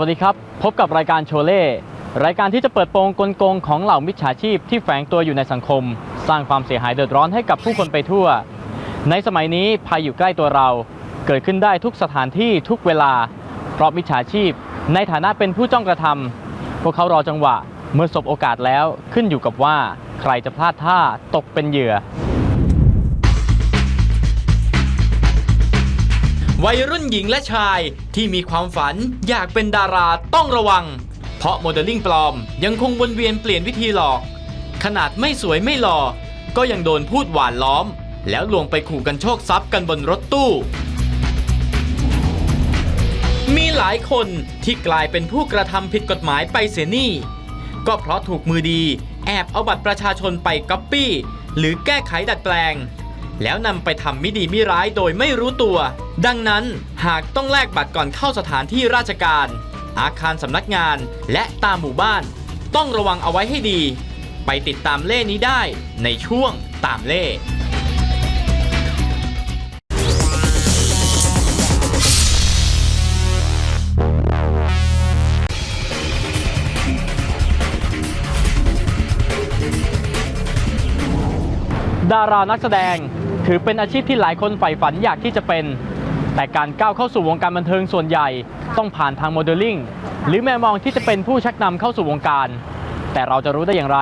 วัสดีครับ พบกับรายการโชเล่รายการที่จะเปิดโปงกลโกงของเหล่ามิจฉาชีพที่แฝงตัวอยู่ในสังคม สร้างความเสียหายเดือดร้อนให้กับผู้คนไปทั่ว ในสมัยนี้ภัยอยู่ใกล้ตัวเรา เกิดขึ้นได้ทุกสถานที่ทุกเวลา เพราะมิจฉาชีพ ในฐานะเป็นผู้จ้องกระทำพวกเขารอจังหวะ เมื่อสบโอกาสแล้วขึ้นอยู่กับว่า ใครจะพลาดท่าตกเป็นเหยื่อ วัยรุ่นหญิงและชายที่มีความฝันอยากเป็นดาราต้องระวัง เพราะโมเดลลิ่งปลอมยังคงวนเวียนเปลี่ยนวิธีหลอก ขนาดไม่สวยไม่หล่อ ก็ยังโดนพูดหวานล้อม แล้วลวงไปขู่กันโชคทรัพย์กันบนรถตู้ มีหลายคนที่กลายเป็นผู้กระทำผิดกฎหมายไปเสียนี่ ก็เพราะถูกมือดี แอบเอาบัตรประชาชนไปก๊อปปี้ หรือแก้ไขดัดแปลง แล้วนำไปทำมิดีมิร้ายโดยไม่รู้ตัว ดังนั้นหากต้องแลกบัตรก่อนเข้าสถานที่ราชการ อาคารสำนักงานและตามหมู่บ้าน ต้องระวังเอาไว้ให้ดี ไปติดตามเล่นี้ได้ในช่วงตามเล่ดารานักแสดง ถือเป็นอาชีพที่หลายคนใฝ่ฝันอยากที่จะเป็น แต่การก้าวเข้าสู่วงการบันเทิงส่วนใหญ่ ต้องผ่านทางโมเดลลิ่งหรือแมวมองที่จะเป็นผู้ชักนำเข้าสู่วงการ แต่เราจะรู้ได้อย่างไร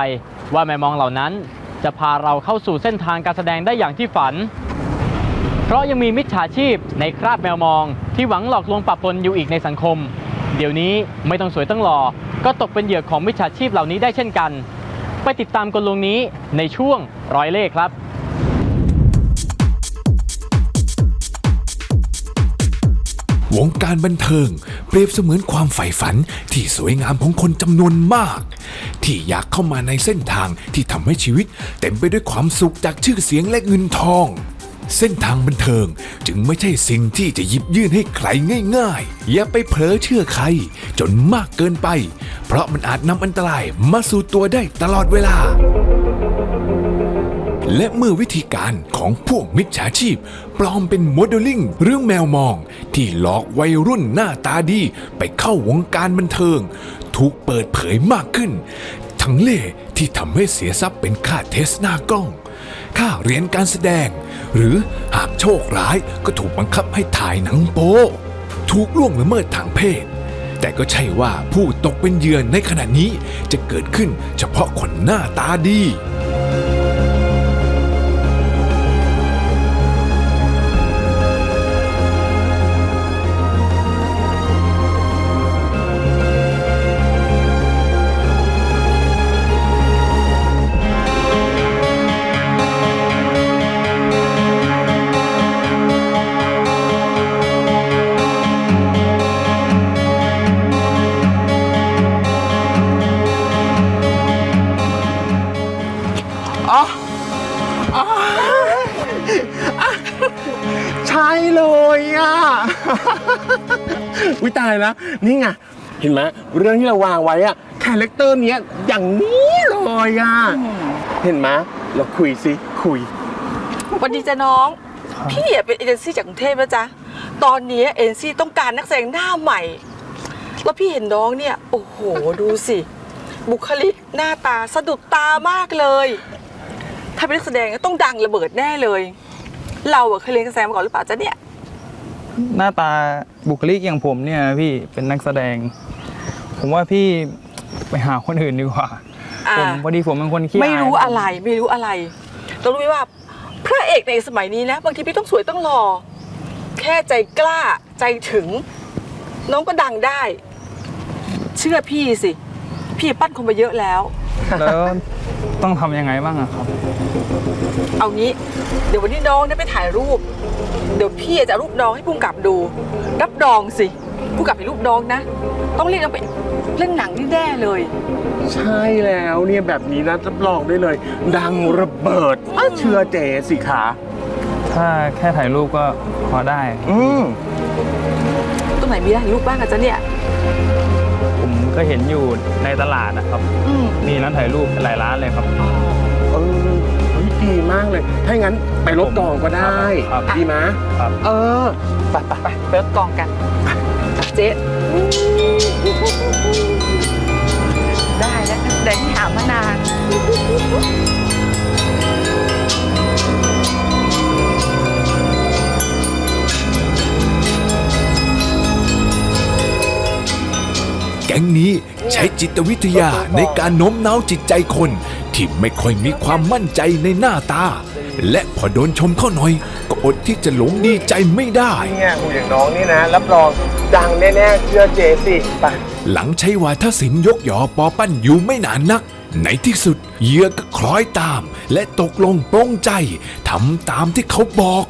ว่าแมวมองเหล่านั้น จะพาเราเข้าสู่เส้นทางการแสดงได้อย่างที่ฝัน เพราะยังมีมิจฉาชีพในคราบแมวมอง ที่หวังหลอกลวงปะปนอยู่อีกในสังคม เดี๋ยวนี้ไม่ต้องสวยต้องหล่อก็ตกเป็นเหยื่อของมิจฉาชีพเหล่านี้ได้เช่นกัน ไปติดตามกลลวงนี้ในช่วงร้อยเล่ห์ครับ วงการบันเทิง เปรียบเสมือนความใฝ่ฝันที่สวยงามของคนจำนวนมาก ที่อยากเข้ามาในเส้นทางที่ทำให้ชีวิต เต็มไปด้วยความสุขจากชื่อเสียงและเงินทอง เส้นทางบันเทิงจึงไม่ใช่สิ่งที่จะหยิบยื่นให้ใครง่ายๆ อย่าไปเผลอเชื่อใคร จนมากเกินไป เพราะมันอาจนำอันตรายมาสู่ตัวได้ตลอดเวลา และเมื่อวิธีการของพวกมิจฉาชีพ ปลอมเป็นโมเดลลิ่งเรื่องแมวมอง ที่หลอกวัยรุ่นหน้าตาดีไปเข้าวงการบันเทิง ถูกเปิดเผยมากขึ้น ทั้งเล่ที่ทำให้เสียทรัพย์เป็นค่าเทสหน้ากล้อง ค่าเรียนการแสดง หรือหากโชคร้ายก็ถูกบังคับให้ถ่ายหนังโป๊ถูกล่วงละเมิดทางเพศแต่ก็ใช่ว่าผู้ตกเป็นเหยื่อในขณะนี้จะเกิดขึ้นเฉพาะคนหน้าตาดี ช่เลยอะ วิตายแล้ว นี่ไง เห็นไหมเรื่องที่เราวางไว้อะคาแรคเตอร์เนี้ยอย่างนี้เลยอะ เห็นไหมเราคุยสิคุย วัสดีจ้ะน้อง พี่อะเป็นเอเจนซี่จากกรุงเทพนะจ๊ะ ตอนนี้เอเจนซี่ต้องการนักแสดงหน้าใหม่ แล้วพี่เห็นน้องเนี่ย โอ้โห ดูสิ บุคลิกหน้าตาสะดุดตามากเลย ถ้าเป็นนักแสดงก็ต้องดังระเบิดแน่เลย เราอะเคยเรียนการแสดงมาก่อนหรือเปล่าจ๊ะเนี่ย หน้าตาบุคลิกอย่างผมเนี่ยพี่เป็นนักแสดง ผมว่าพี่ไปหาคนอื่นดีกว่า อ่า ผมพอดีผมเป็นคนขี้ไม่รู้ายอะไรไม่รู้อะไรเรารู้ไหมว่าพระเอกในสมัยนี้นะบางทีไม่ต้องสวยต้องหล่อแค่ใจกล้าใจถึง น้องก็ดังได้ เชื่อพี่สิ พี่ปั้นคนมาเยอะแล้ว แล้ว ต้องทำยังไงบ้างอะครับ เอางี้ เดี๋ยววันนี้น้องได้ไปถ่ายรูป เดี๋ยวพี่จะเอารูปน้องให้พุ่มกับดู รับรองสิพุ่มกับเห็นรูปน้องนะ ต้องเรียกน้องไปเล่นหนังนี่แน่เลย ใช่แล้วเนี่ยแบบนี้นะรับรองได้เลย ดังระเบิดอะเชื่อเจสิคะถ้าแค่ถ่ายรูปก็พอได้ อืมตรงไหนมีได้รูปบ้างอะจ๊ะเนี่ยผม ก็เห็นอยู่ในตลาดนะครับ อืมมีร้านถ่ายรูปหลายร้านเลยครับ เออเฮ้ยดีมากเลย ถ้าอย่างนั้นไปรถกองก็ได้ ครับดีไหมครับ เออไปไปไปเปิดกองกัน เจ๊ได้แล้วนักแสดงที่หามานาน แก๊งนี้ใช้จิตวิทยาในการโน้มน้าวจิตใจคน ที่ไม่ค่อยมีความมั่นใจในหน้าตา และพอโดนชมเข้าหน่อย ก็อดที่จะหลงดีใจไม่ได้เนี่ยคุณอย่างน้องนี่นะรับรองดังแน่ๆเชื่อเจสิไปหลังใช้วาทศิลป์ยกหยอปอปั้นอยู่ไม่นานนักในที่สุดเหยื่อก็คล้อยตาม และตกลงปรงใจทำตามที่เขาบอก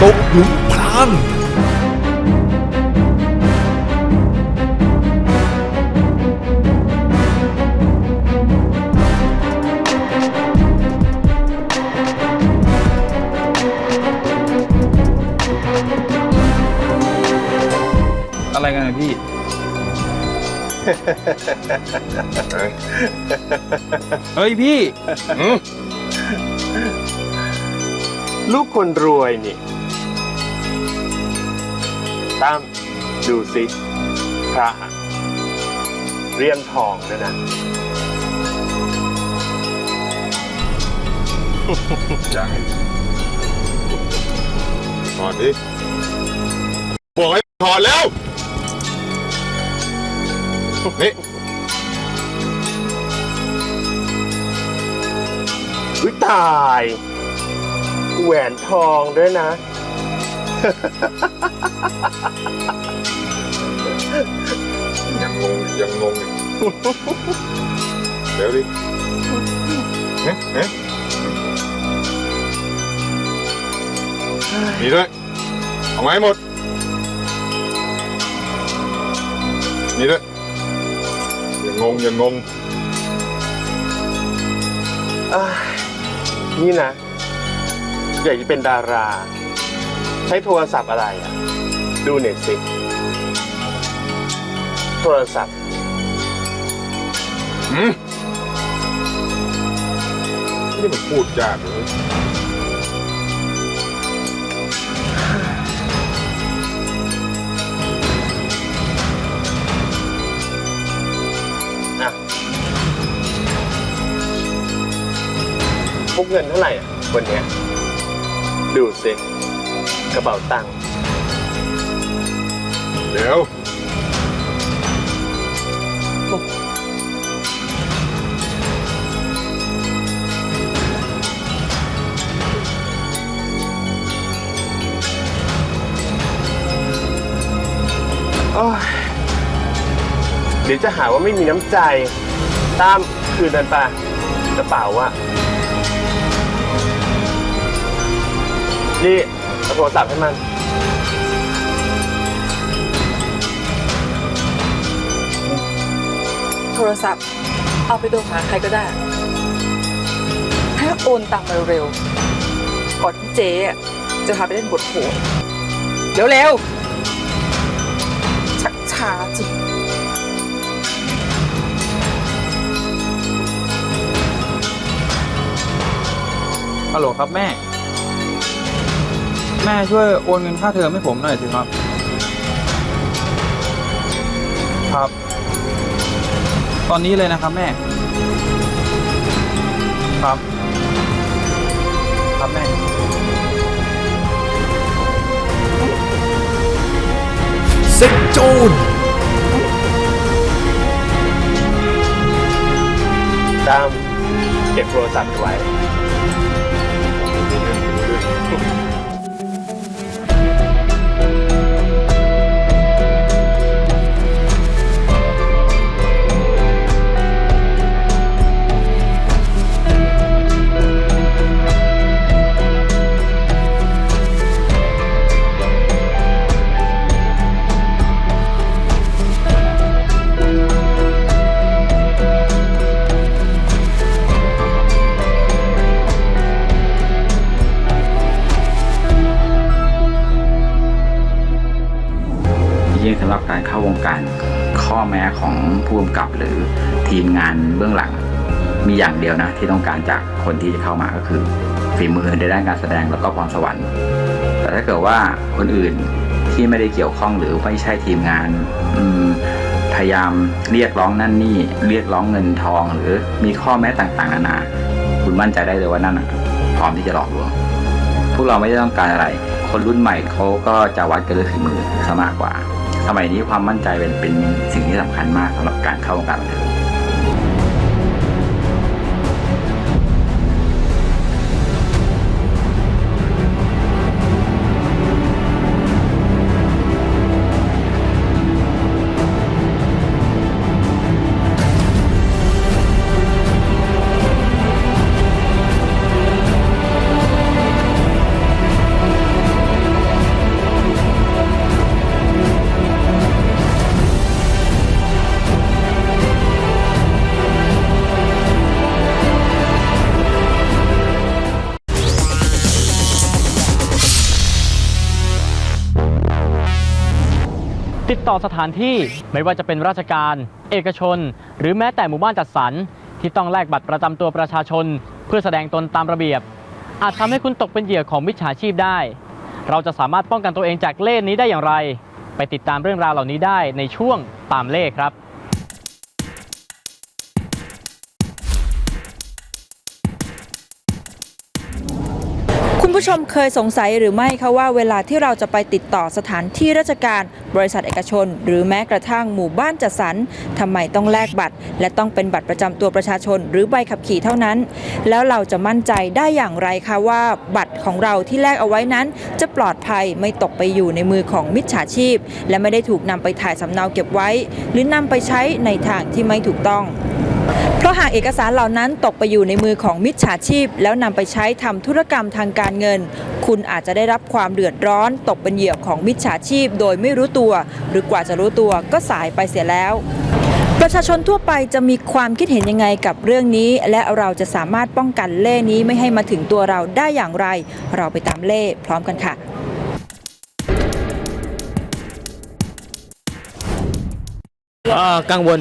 ตกหลุมพรางอะไรกันนะพี่ เฮ้ยพี่ ลูกคนรวยนี่ ตั้มดูสิพระเรียมทองนะนะถอดดิบอกให้ถอดแล้วนี่วิตาย แหวนทองด้วยนะ ยังงงยังงงอีกเดี๋ยวดิเอ๊ะเอ๊ะนี่ด้วยเอาไม้หมดนี่ด้วยยังงงยังงงอายนี่นะ อยากจะเป็นดารา ใช้โทรศัพท์อะไรอะ ดูเน็ตสิโทรศัพท์หืมนี่มันพูดยากเลยอะพกเงินเท่าไหร่อะวันเนี้ยดูสิ กระเป๋าตังค์เดี๋ยว โอ้ยเดี๋ยวจะหาว่าไม่มีน้ำใจ ตามคืนนั้นไปกระเป๋าอะนี่ เอาโทรศัพท์ให้มัน โทรศัพท์ เอาไปโทรหาใครก็ได้ ถ้าโอนตังมาเร็วๆก่อนที่เจ๊อะจะพาไปเล่นบทโหดเร็วๆชักช้าจริงฮัลโหลครับแม่ แม่ช่วยโอนเงินค่าเทอมให้ผมหน่อยสิครับ ครับ ตอนนี้เลยนะครับแม่ ครับ ครับแม่ เซ็กโจรตามเก็บโทรศัพท์ไว้ อย่างเดียวนะที่ต้องการจากคนที่จะเข้ามาก็คือฝีมือในด้านการแสดงแล้วก็พรสวรรค์ แต่ถ้าเกิดว่าคนอื่นที่ไม่ได้เกี่ยวข้องหรือไม่ใช่ทีมงานพยายามเรียกร้องนั่นนี่เรียกร้องเงินทอง หรือมีข้อแม้ต่างๆนานา คุณมั่นใจได้เลยว่านั่นพร้อมที่จะหลอกลวงพวกเราไม่ได้ต้องการอะไร คนรุ่นใหม่เขาก็จะวัดกันด้วยฝีมือซะมากกว่าสมัยนี้ความมั่นใจเป็นเป็นสิ่งที่สำคัญมากสำหรับการเข้าวงการบันเทิง ต่อสถานที่ไม่ว่าจะเป็นราชการ เอกชน หรือแม้แต่หมู่บ้านจัดสรร ที่ต้องแลกบัตรประจำตัวประชาชน เพื่อแสดงตนตามระเบียบ อาจทำให้คุณตกเป็นเหยื่อของมิจฉาชีพได้ เราจะสามารถป้องกันตัวเองจากเล่นนี้ได้อย่างไร ไปติดตามเรื่องราวเหล่านี้ได้ในช่วงตามเล่ครับ ชมเคยสงสัยหรือไม่คะว่าเวลาที่เราจะไปติดต่อสถานที่ราชการ บริษัทเอกชน หรือแม้กระทั่งหมู่บ้านจัดสรรทำไมต้องแลกบัตร และต้องเป็นบัตรประจำตัวประชาชน หรือใบขับขี่เท่านั้น แล้วเราจะมั่นใจได้อย่างไรคะว่าบัตรของเราที่แลกเอาไว้นั้น จะปลอดภัยไม่ตกไปอยู่ในมือของมิจฉาชีพ และไม่ได้ถูกนำไปถ่ายสำเนาเก็บไว้ หรือนำไปใช้ในทางที่ไม่ถูกต้อง เพราะหากเอกสารเหล่านั้นตกไปอยู่ในมือของมิจฉาชีพ แล้วนำไปใช้ทำธุรกรรมทางการเงิน คุณอาจจะได้รับความเดือดร้อน ตกเป็นเหยื่อของมิจฉาชีพ โดยไม่รู้ตัว หรือกว่าจะรู้ตัวก็สายไปเสียแล้วประชาชนทั่วไปจะมีความคิดเห็นยังไงกับเรื่องนี้ และเราจะสามารถป้องกันเล่นี้ไม่ให้มาถึงตัวเราได้อย่างไร เราไปตามเล่พร้อมกันค่ะ กังวล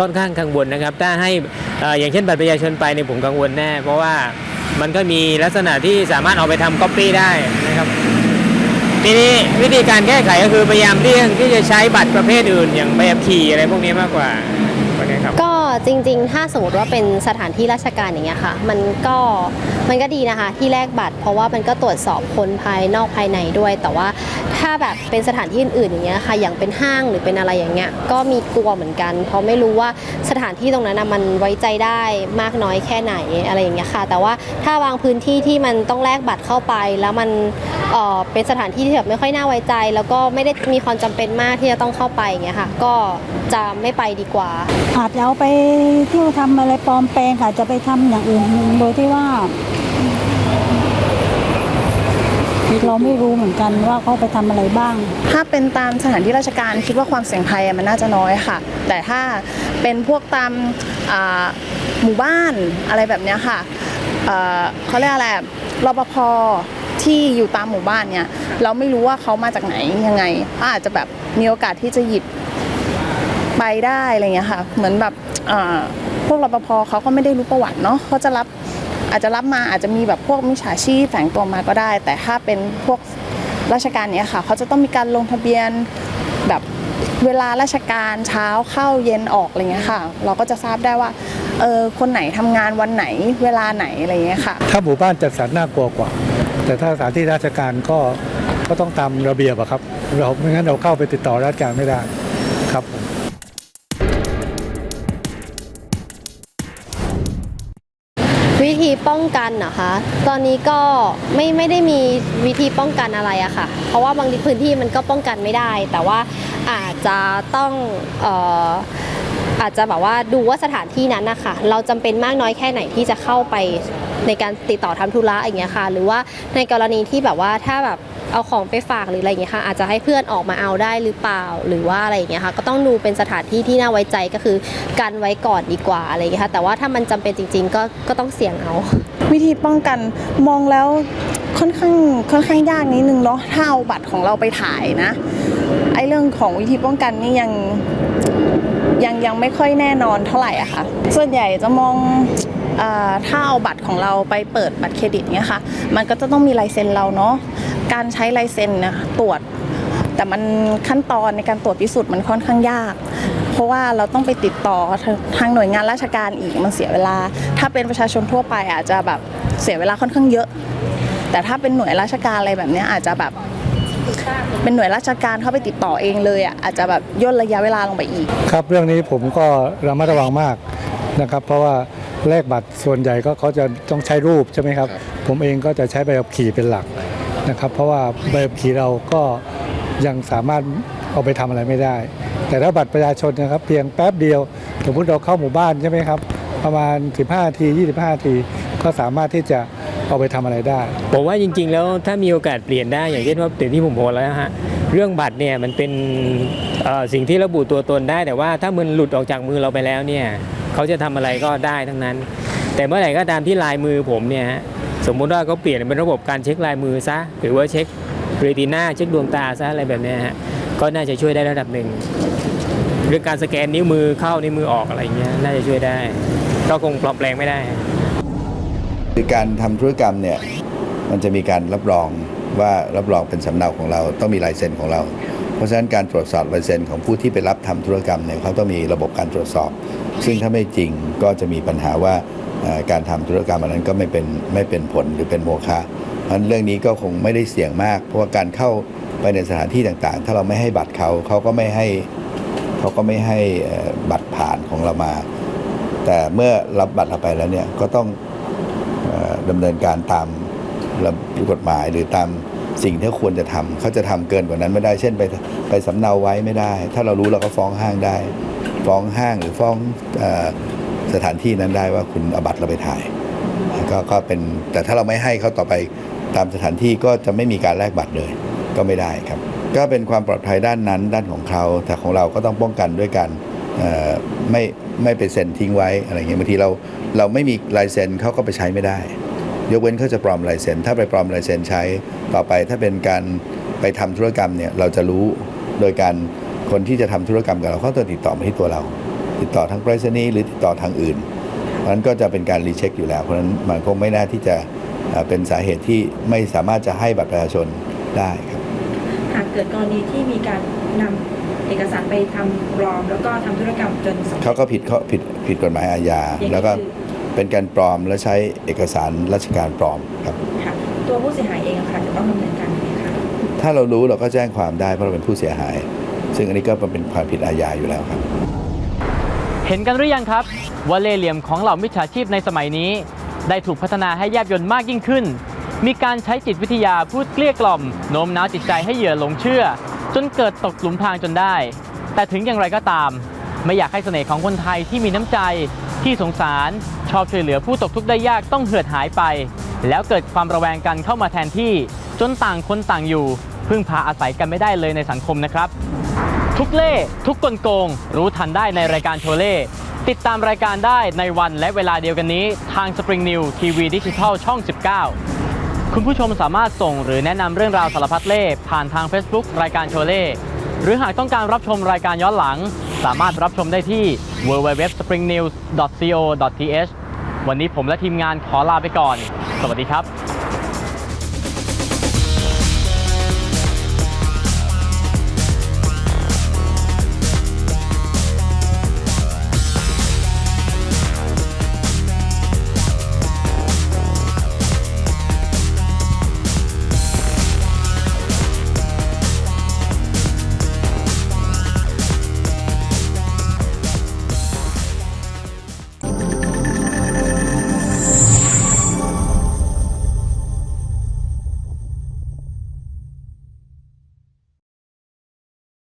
ค่อนข้างกังวลนะครับ ถ้าให้อย่างเช่นบัตรประชาชนไปในผมกังวลแน่ เพราะว่ามันก็มีลักษณะที่สามารถเอาไปทำก๊อปปี้ได้นะครับทีนี้วิธีการแก้ไขก็คือพยายามเลี่ยงที่จะใช้บัตรประเภทอื่น อย่างใบขับขี่อะไรพวกนี้มากกว่า ครับ ก็จริงๆ ถ้าสมมติว่าเป็นสถานที่ราชการอย่างเงี้ยค่ะ มันก็มันก็ดีนะคะ ที่แลกบัตร เพราะว่ามันก็ตรวจสอบคนภายนอกภายในด้วย แต่ว่าถ้าแบบเป็นสถานที่อื่นๆอย่างเงี้ยค่ะ อย่างเป็นห้างหรือเป็นอะไรอย่างเงี้ย ก็มีกลัวเหมือนกัน เพราะไม่รู้ว่าสถานที่ตรงนั้นนะมันไว้ใจได้มากน้อยแค่ไหนอะไรอย่างเงี้ยค่ะ แต่ว่าถ้าบางพื้นที่ที่มันต้องแลกบัตรเข้าไป แล้วมันเอ่อเป็นสถานที่ที่แบบไม่ค่อยน่าไว้ใจ แล้วก็ไม่ได้มีความจำเป็นมากที่จะต้องเข้าไปอย่างเงี้ยค่ะ ก็จะไม่ไปดีกว่าอาจจะเอาไปเที่ยวทำอะไรปลอมแปลงค่ะ จะไปทำอย่างอื่นโดยที่ว่าเราไม่รู้เหมือนกันว่าเขาไปทำอะไรบ้าง ถ้าเป็นตามสถานที่ราชการคิดว่าความเสี่ยงภัยมันน่าจะน้อยค่ะ แต่ถ้าเป็นพวกตามหมู่บ้านอะไรแบบนี้ค่ะเขาเรียกอะไรรปภที่อยู่ตามหมู่บ้านเนี่ย เราไม่รู้ว่าเขามาจากไหนยังไงก็อาจจะแบบมีโอกาสที่จะหยิบ ไปได้อะไรเงี้ยค่ะ เหมือนแบบพวกรปภเขาก็ไม่ได้รู้ประวัติเนาะเขาจะรับอาจจะรับมาอาจจะมีแบบพวกมิจฉาชีพแฝงตัวมาก็ได้ แต่ถ้าเป็นพวกราชการเนี้ยค่ะเขาจะต้องมีการลงทะเบียนแบบเวลาราชการเช้าเข้าเย็นออกอะไรเงี้ยค่ะ เราก็จะทราบได้ว่าเออคนไหนทำงานวันไหนเวลาไหนอะไรเงี้ยค่ะ ถ้าหมู่บ้านจัดสรรน่ากลัวกว่า แต่ถ้าสถานที่ราชการก็ก็ต้องตามระเบียบอะครับ เราไม่งั้นเราเข้าไปติดต่อราชการไม่ได้ครับผม ป้องกันนะคะ ตอนนี้ก็ไม่ไม่ได้มีวิธีป้องกันอะไรอะค่ะ เพราะว่าบางพื้นที่มันก็ป้องกันไม่ได้ แต่ว่าอาจจะต้องเอ่ออาจจะแบบว่าดูว่าสถานที่นั้นนะคะเราจำเป็นมากน้อยแค่ไหนที่จะเข้าไปในการติดต่อทำธุระอย่างเงี้ยค่ะ หรือว่าในกรณีที่แบบว่าถ้าแบบ เอาของไปฝากหรืออะไรอย่างเงี้ยค่ะ อาจจะให้เพื่อนออกมาเอาได้หรือเปล่าหรือว่าอะไรอย่างเงี้ยค่ะ ก็ต้องดูเป็นสถานที่ที่น่าไว้ใจก็คือกันไว้ก่อนดีกว่าอะไรอย่างเงี้ยค่ะ แต่ว่าถ้ามันจำเป็นจริง ๆ ก็ก็ต้องเสี่ยงเอา วิธีป้องกันมองแล้วค่อนข้างค่อนข้างยากนิดนึงเนาะถ้าเอาบัตรของเราไปถ่ายนะไอ้เรื่องของวิธีป้องกันนี่ยังยังยังไม่ค่อยแน่นอนเท่าไหร่อะค่ะ ส่วนใหญ่จะมองอถ้าเอาบัตรของเราไปเปิดบัตรเครดิตเนี่ยค่ะ มันก็จะต้องมีลายเซ็นเราเนาะ การใช้ลายเซ็นนะตรวจ แต่มันขั้นตอนในการตรวจพิสูจน์มันค่อนข้างยาก เพราะว่าเราต้องไปติดต่อทางทางหน่วยงานราชการอีกมันเสียเวลา ถ้าเป็นประชาชนทั่วไปอาจจะแบบเสียเวลาค่อนข้างเยอะ แต่ถ้าเป็นหน่วยราชการอะไรแบบเนี้ยอาจจะแบบเป็นหน่วยราชการเข้าไปติดต่อเองเลยอะอาจจะแบบย่นระยะเวลาลงไปอีก ครับเรื่องนี้ผมก็ระมัดระวังมากนะครับ เพราะว่าแลกบัตรส่วนใหญ่ก็เขาจะต้องใช้รูปใช่ไหมครับ ผมเองก็จะใช้ใบขับขี่เป็นหลัก นะครับ เพราะว่าใบขับขี่เราก็ยังสามารถเอาไปทำอะไรไม่ได้ แต่ถ้าบัตรประชาชนนะครับ เพียงแป๊บเดียวสมมติเราเข้าหมู่บ้านใช่ไหมครับ ประมาณ 15ที25 ทีก็สามารถที่จะเอาไปทำอะไรได้ผมว่าจริง ๆ แล้วถ้ามีโอกาสเปลี่ยนได้อย่างเช่นว่าเดี๋ยวที่ผมโพสแล้วฮะเรื่องบัตรเนี่ยมันเป็นสิ่งที่ระบุตัวตนได้ แต่ว่าถ้ามันหลุดออกจากมือเราไปแล้วเนี่ยเขาจะทำอะไรก็ได้ทั้งนั้น แต่เมื่อไหร่ก็ตามที่ลายมือผมเนี่ย สมมุติว่าเขาเปลี่ยนเป็นระบบการเช็คลายมือซะหรือว่าเช็คเรตินาเช็คดวงตาซะอะไรแบบนี้ฮะก็น่าจะช่วยได้ระดับหนึ่งเรื่อการสแกนนิ้วมือเข้านิ้วมือออกอะไรเงี้ยน่าจะช่วยได้ก็คงปลอมแปลงไม่ได้คือการทำธุรกรรมเนี่ยมันจะมีการรับรองว่ารับรองเป็นสำเนาของเราต้องมีลายเซ็นของเรา เพราะฉะนั้นการตรวจสอบลายเซ็นของผู้ที่ไปรับทำธุรกรรมเนี่ยเขาต้องมีระบบการตรวจสอบ ซึ่งถ้าไม่จริงก็จะมีปัญหาว่า การทำธุรกรรมอันนั้นก็ไม่เป็นไม่เป็นผลหรือเป็นโมฆะเพราะฉะนั้นเรื่องนี้ก็คงไม่ได้เสี่ยงมาก เพราะว่าการเข้าไปในสถานที่ต่างๆ ถ้าเราไม่ให้บัตรเขาเขาก็ไม่ให้เขาก็ไม่ให้บัตรผ่านของเรามา แต่เมื่อรับบัตรเราไปแล้วเนี่ยก็ต้องเอ่อดำเนินการตามระเบียบกฎหมายหรือตามสิ่งที่ควรจะทำเขาจะทำเกินกว่านั้นไม่ได้ เช่นไปไปสำเนาไว้ไม่ได้ ถ้าเรารู้เราก็ฟ้องห้างได้ ฟ้องห้างหรือฟ้องอ สถานที่นั้นได้ว่าคุณเอาบัตรเราไปถ่ายก็ก็เป็นแต่ถ้าเราไม่ให้เขาต่อไปตามสถานที่ก็จะไม่มีการแลกบัตรเลยก็ไม่ได้ครับ ก็เป็นความปลอดภัยด้านนั้นด้านของเขาแต่ของเราก็ต้องป้องกันด้วยการเอ่อไม่ไม่ไปเซ็นทิ้งไว้อะไรเงี้ยบางทีเราเราไม่มีลายเซ็นเขาก็ไปใช้ไม่ได้ ยกเว้นเขาจะปลอมลายเซ็นถ้าไปปลอมลายเซ็นใช้ต่อไปถ้าเป็นการไปทำธุรกรรมเนี่ยเราจะรู้โดยการคนที่จะทำธุรกรรมกับเราเขาจะติดต่อมาที่ตัวเรา ติดต่อทางไปรษณีย์หรือติดต่อทางอื่นเพราะฉะนั้นก็จะเป็นการรีเช็คอยู่แล้ว เพราะฉะนั้นมันคงไม่น่าที่จะเอ่อเป็นสาเหตุที่ไม่สามารถจะให้บัตรประชาชนได้ครับหากเกิดกรณีที่มีการนำเอกสารไปทำปลอม แล้วก็ทำธุรกรรมจนสำเร็จเขาก็ผิดเขาผิดผิดกฎหมายอาญาอย่างนี้แล้วก็คือเป็นการปลอมและใช้เอกสารราชการปลอมครับค่ะตัวผู้เสียหายเองอะค่ะจะต้องดำเนินการยังไงคะถ้าเรารู้เราก็แจ้งความได้เพราะเราเป็นผู้เสียหาย ซึ่งอันนี้ก็เป็นความผิดอาญาอยู่แล้วครับ เห็นกันหรือยังครับว่าเล่เหลี่ยมของเหล่ามิจฉาชีพในสมัยนี้ ได้ถูกพัฒนาให้แยบยลมากยิ่งขึ้น มีการใช้จิตวิทยาพูดเกลี้ยกล่อมโน้มน้าวจิตใจให้เหยื่อหลงเชื่อ จนเกิดตกหลุมพรางจนได้ แต่ถึงอย่างไรก็ตาม ไม่อยากให้เสน่ห์ของคนไทยที่มีน้ำใจที่สงสารชอบช่วยเหลือผู้ตกทุกข์ได้ยากต้องเหือดหายไป แล้วเกิดความระแวงกันเข้ามาแทนที่ จนต่างคนต่างอยู่ พึ่งพาอาศัยกันไม่ได้เลยในสังคมนะครับ ทุกเล่ทุกกลโกง รู้ทันได้ในรายการโชเล่ติดตามรายการได้ในวันและเวลาเดียวกันนี้ ทาง Spring New ทีวีดิจิทัลช่อง 19 คุณผู้ชมสามารถส่งหรือแนะนำเรื่องราวสารพัดเล่ผ่านทาง Facebook รายการโชเล่หรือหากต้องการรับชมรายการย้อนหลัง สามารถรับชมได้ที่ www.springnews.co.th วันนี้ผมและทีมงานขอลาไปก่อน สวัสดีครับ